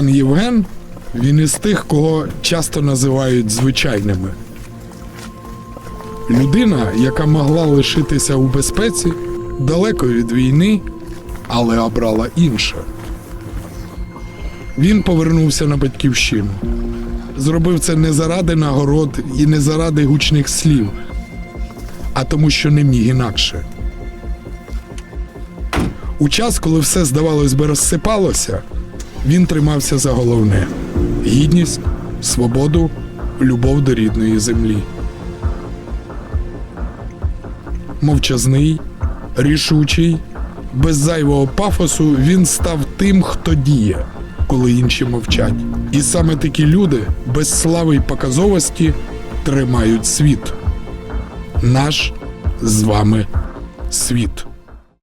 Пан Євген він із тих, кого часто називають звичайними. Людина, яка могла лишитися у безпеці, далеко від війни, але обрала інше. Він повернувся на батьківщину. Зробив це не заради нагород і не заради гучних слів, а тому, що не міг інакше. У час, коли все, здавалось би, розсипалося, він тримався за головне гідність, свободу, любов до рідної землі. Мовчазний, рішучий, без зайвого пафосу він став тим, хто діє, коли інші мовчать. І саме такі люди без слави й показовості тримають світ. Наш з вами світ.